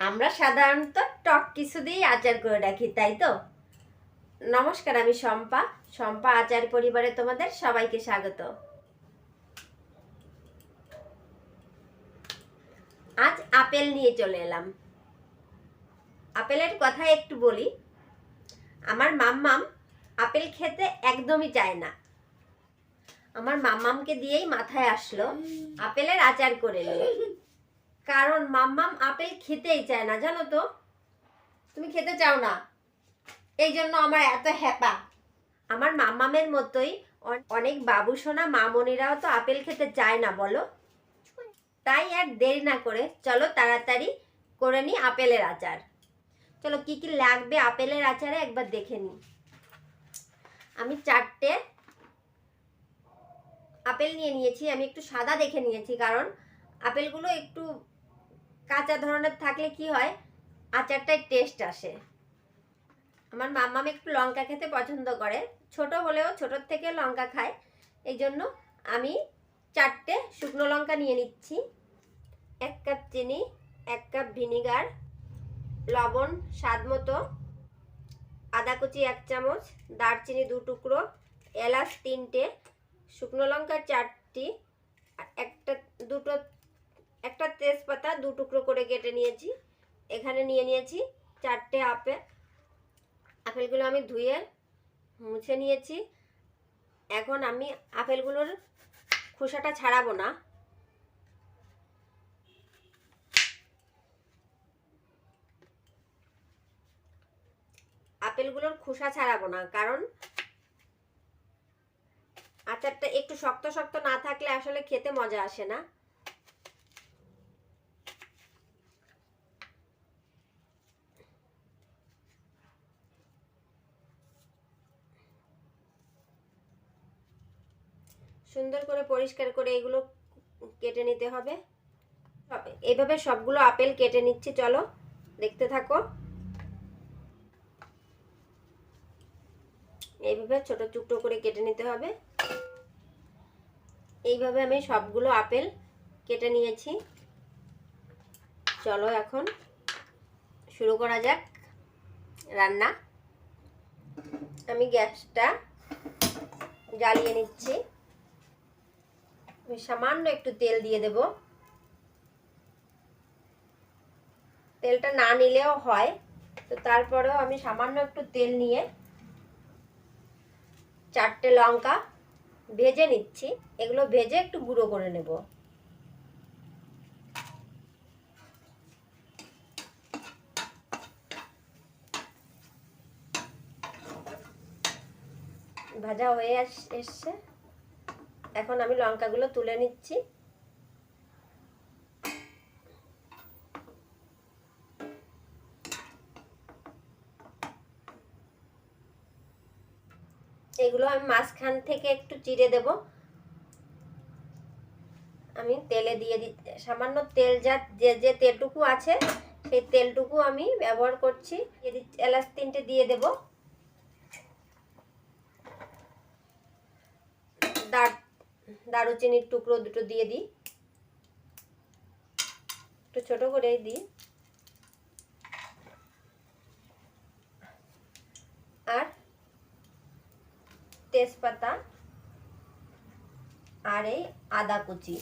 আমরা সাধারণত টক কিছু দিয়েই আচার করে রাখি তাই তো? নমস্কার আমি শম্পা। শম্পা আচার পরিবারে তোমাদের সবাইকে স্বাগত। আজ আপেল নিয়ে চলে এলাম। আপেলের কথা একটু বলি। আমার মাম্মাম আপেল খেতে একদমই চায় না। আমার মাম্মামকে দিয়েই মাথায় আসলো আপেলের আচার করে নিয়ে। কারণ মাম্মাম আপেল খেতেই চায় না, জানো তো? তুমি খেতে চাও না। এই জন্য আমার এত হ্যাপা। আমার মাম্মামের মতোই অনেক বাবু সোনা মামনিরাও তো আপেল খেতে চায় না, বলো? তাই আর দেরি না করে চলো তাড়াতাড়ি করে নিই আপেলের আচার। চলো কি কি লাগবে আপেলের আচারে একবার দেখে নিই আমি চারটে আপেল নিয়ে নিয়েছি, আমি একটু সাদা দেখে নিয়েছি, কারণ আপেলগুলো একটু কাঁচা ধরনের থাকলে কি হয়? আচারটায় টেস্ট আসে। আমার মাম্মাম একটু লঙ্কা খেতে পছন্দ করে। ছোট হলেও ছোটোর থেকে লঙ্কা খায়। এই জন্য আমি চারটে শুকনো লঙ্কা নিয়ে নিচ্ছি। এক কাপ চিনি, এক কাপ ভিনিগার, লবণ, স্বাদ মতো, আদা কুচি এক চামচ, দারচিনি দু টুকরো, এলাচ তিনটে, শুকনো লঙ্কা চারটি দুটো একটা তেজপাতা দু টুকরো করে কেটে নিয়েছি। এখানে নিয়ে নিয়েছি চারটে আপেল। আপেলগুলো আমি ধুয়ে মুছে নিয়েছি। এখন আমি আপেলগুলোর খোসাটা ছাড়াবো না। আপেলগুলোর খোসা ছাড়াবো না, কারণ আচারটা একটু শক্ত শক্ত না থাকলে আসলে খেতে মজা আসে না। সুন্দর করে পরিষ্কার করে এগুলো কেটে নিতে হবে। এইভাবে সবগুলো আপেল কেটে নিচ্ছি, চলো। দেখতে থাকো। এইভাবে ছোট টুকরো করে কেটে নিতে হবে। এইভাবে আমি সবগুলো আপেল কেটে নিয়েছি। চলো এখন শুরু করা যাক রান্না। আমি গ্যাসটা জ্বালিয়ে নিচ্ছি। আমি সামান্য একটু তেল দিয়ে দেব। তেলটা না নিলেও হয়। তো তারপরেও আমি সামান্য একটু তেল নিয়ে চারটে লঙ্কা ভেজে নিচ্ছি। এগুলো ভেজে একটু গুঁড়ো করে নেব। ভাজা হয়ে এসছে। এখন আমি লঙ্কাগুলো তুলে নিচ্ছি। এগুলো আমি মাঝখান থেকে একটু চিড়ে দেব। আমি তেলে দিয়ে দি, সামান্য তেল যা, যে যে তেলটুকু আছে, সেই তেলটুকু আমি ব্যবহার করছি। এলাচ তিনটে দিয়ে দেব। দার দারুচিনির টুকরো দুটো দিয়ে দিই। একটু ছোট করে দিই। আর তেজপাতা আর এই আদা কুচি।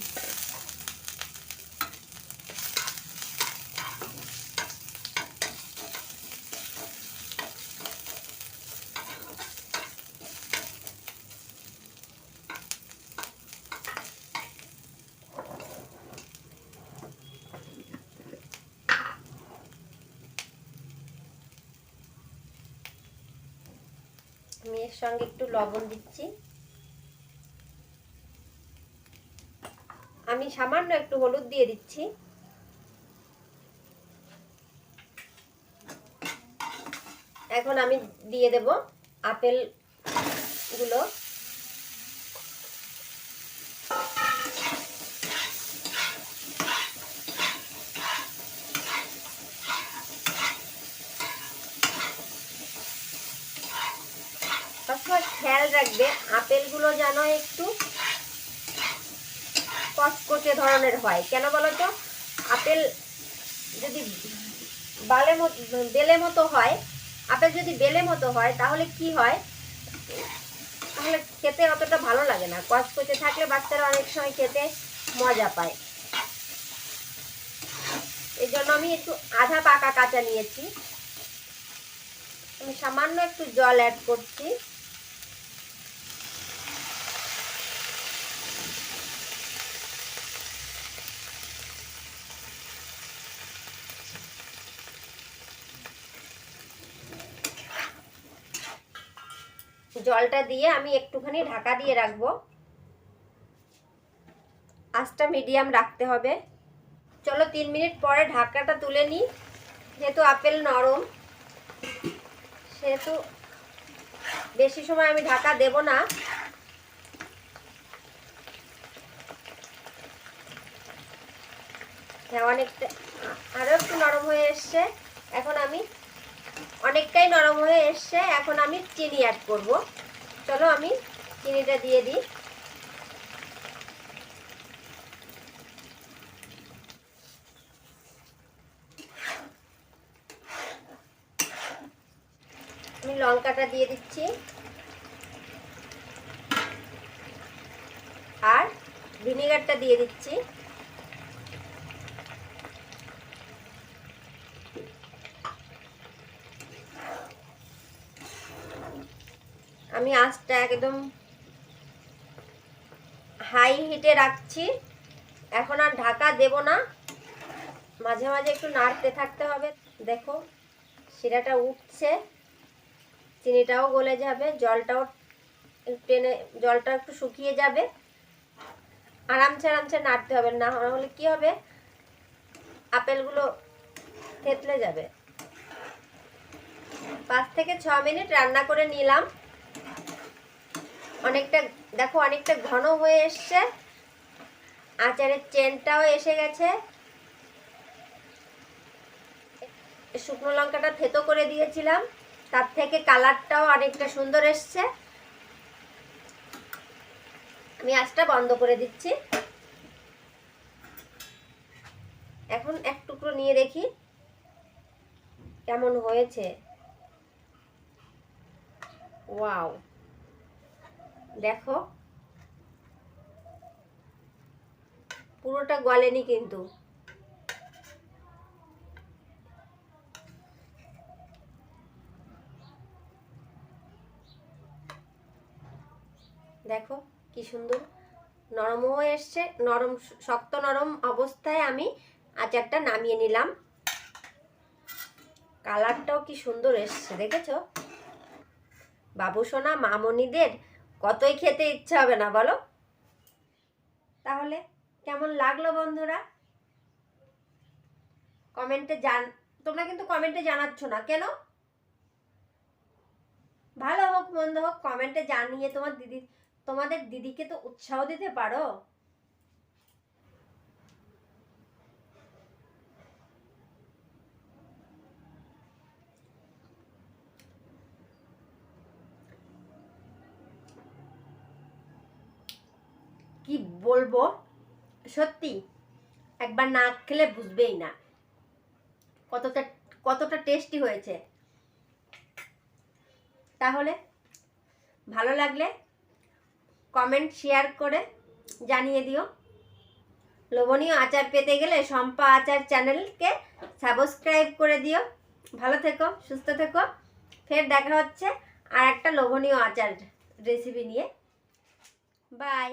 আমি এর সঙ্গে একটু লবণ দিচ্ছি। আমি সামান্য একটু হলুদ দিয়ে দিচ্ছি। এখন আমি দিয়ে দেব আপেল সবসময় খেয়াল রাখবে, আপেলগুলো যেন একটু কচকচে ধরনের হয়। কেন বলো তো? আপেল যদি বালে মতো বেলে মতো হয়, আপেল যদি বেলে মতো হয়, তাহলে কি হয়? তাহলে খেতে অতটা ভালো লাগে না। কচকচে থাকলে বাচ্চারা অনেক সময় খেতে মজা পায়। এই জন্য আমি একটু আধা পাকা কাঁচা নিয়েছি। আমি সামান্য একটু জল অ্যাড করছি। জলটা দিয়ে আমি একটুখানি ঢাকা দিয়ে রাখব। আঁচটা মিডিয়াম রাখতে হবে। চলো তিন মিনিট পরে ঢাকাটা তুলে নিই। যেহেতু আপেল নরম, সেহেতু বেশি সময় আমি ঢাকা দেব না। হ্যাঁ অনেকটা আরও একটু নরম হয়ে এসছে। এখন আমি অনেকটাই নরম হয়ে এসছে। এখন আমি চিনি অ্যাড করব। চলো আমি চিনিটা দিয়ে দিই। আমি লঙ্কাটা দিয়ে দিচ্ছি। আর ভিনেগারটা দিয়ে দিচ্ছি। আমি আঁচটা একদম হাই হিটে রাখছি। এখন আর ঢাকা দেব না। মাঝে মাঝে একটু নাড়তে থাকতে হবে। দেখো, শিরাটা উঠছে। চিনিটাও গলে যাবে, জলটাও টেনে, জলটা একটু শুকিয়ে যাবে। আরামসে আরামসে নাড়তে হবে। না হলে কি হবে? আপেলগুলো থেতলে যাবে। পাঁচ থেকে ছ মিনিট রান্না করে নিলাম। অনেকটা, দেখো অনেকটা ঘন হয়ে এসছে। আচারের চেনটাও এসে গেছে। শুকনো লঙ্কাটা থেতো করে দিয়েছিলাম। তার থেকে কালারটাও অনেকটা সুন্দর এসছে। আমি আঁচটা বন্ধ করে দিচ্ছি। এখন এক টুকরো নিয়ে দেখি কেমন হয়েছে। ওয়াও। দেখো। পুরোটা গলেনি কিন্তু। দেখো কি সুন্দর। নরমও এসছে, নরম, শক্ত নরম অবস্থায় আমি আচারটা নামিয়ে নিলাম। কালারটাও কি সুন্দর এসছে, দেখেছ? বাবু সোনা, মামনিদের কতই খেতে ইচ্ছা হবে না, বলো? তাহলে কেমন লাগল বন্ধুরা? কমেন্টে জান, তোমরা কিন্তু কমেন্টে জানাচ্ছ না, কেন? ভালো হোক, মন্দ হোক কমেন্টে জানিয়ে তোমার দিদি, তোমাদের দিদিকে তো উৎসাহ দিতে পারো। কি বলব? সত্যি, একবার না খেলে বুঝবেই না। কতটা কতটা টেস্টি হয়েছে। তাহলে ভালো লাগলে কমেন্ট শেয়ার করে জানিয়ে দিও। লোভনীয় আচার পেতে গেলে শম্পা আচার চ্যানেলকে সাবস্ক্রাইব করে দিও। ভালো থেকো, সুস্থ থেকো। ফের দেখা হচ্ছে আর একটা লোভনীয় আচার রেসিপি নিয়ে। বাই